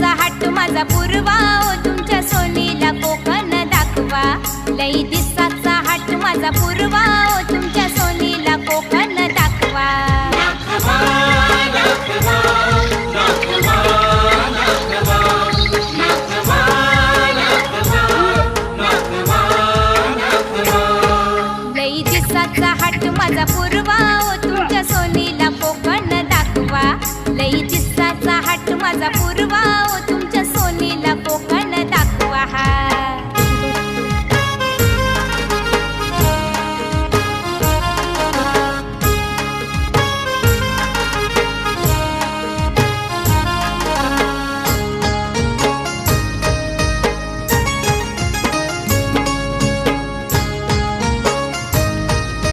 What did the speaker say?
माझा पूर्वा ओ तुमच्या सोनीला कोकण दाखवा. लई दिसाचा हाट माझा पूर्वा ओ तुमच्या सोनीला कोकण दाखवा. लई दिसाचा हाट माझा पूर्वा ओ तुमच्या सोनीला कोकण दाखवा. लई दिस